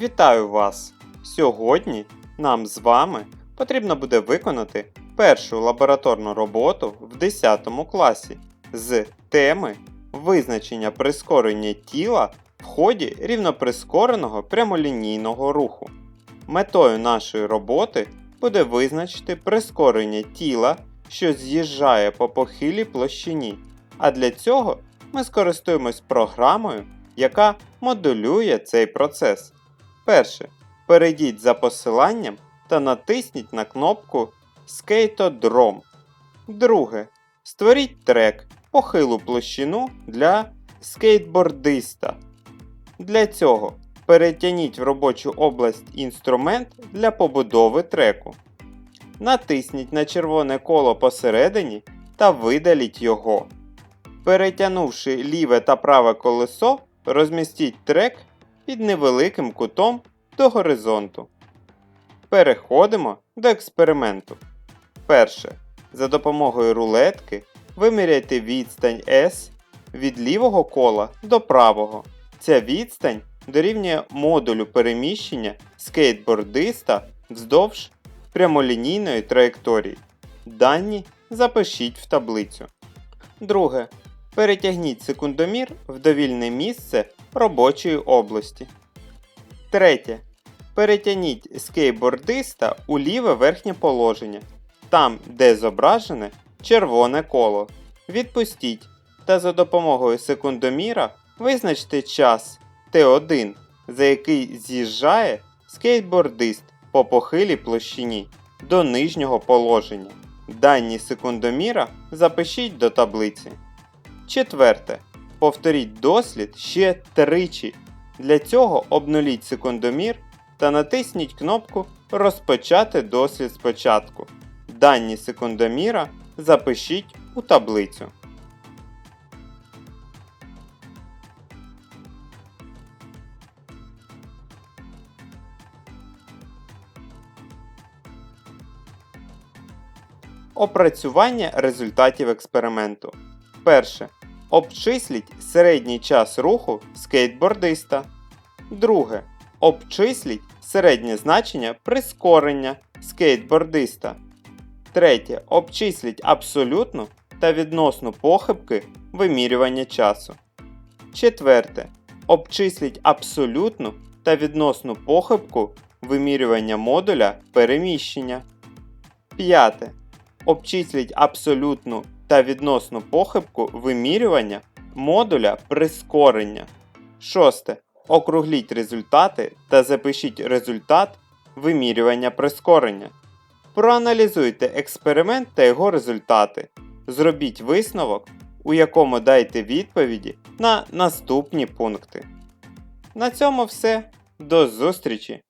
Вітаю вас! Сьогодні нам з вами потрібно буде виконати першу лабораторну роботу в 10 класі з теми визначення прискорення тіла в ході рівноприскореного прямолінійного руху. Метою нашої роботи буде визначити прискорення тіла, що з'їжджає по похилій площині. А для цього ми скористуємось програмою, яка моделює цей процес. Перше. Перейдіть за посиланням та натисніть на кнопку Skatodrome. Друге. Створіть трек похилу площину для скейтбордиста. Для цього перетягніть в робочу область інструмент для побудови треку. Натисніть на червоне коло посередині та видаліть його. Перетягнувши ліве та праве колесо, розмістіть трек під невеликим кутом до горизонту. Переходимо до експерименту. Перше. За допомогою рулетки виміряйте відстань S від лівого кола до правого. Ця відстань дорівнює модулю переміщення скейтбордиста вздовж прямолінійної траєкторії. Дані запишіть в таблицю. Друге. Перетягніть секундомір в довільне місце робочої області. Третє. Перетягніть скейтбордиста у ліве верхнє положення, там, де зображене червоне коло. Відпустіть та за допомогою секундоміра визначте час Т1, за який з'їжджає скейтбордист по похилій площині до нижнього положення. Дані секундоміра запишіть до таблиці. Четверте. Повторіть дослід ще тричі. Для цього обнуліть секундомір та натисніть кнопку Розпочати дослід спочатку. Дані секундоміра запишіть у таблицю. Опрацювання результатів експерименту. Перше. Обчисліть середній час руху скейтбордиста. Друге. Обчисліть середнє значення прискорення скейтбордиста. Третє. Обчисліть абсолютну та відносну похибки вимірювання часу. Четверте. Обчисліть абсолютну та відносну похибку вимірювання модуля переміщення. П'яте. Обчисліть абсолютну та відносну похибку вимірювання модуля прискорення. Шосте. Округліть результати та запишіть результат вимірювання прискорення. Проаналізуйте експеримент та його результати. Зробіть висновок, у якому дайте відповіді на наступні пункти. На цьому все. До зустрічі!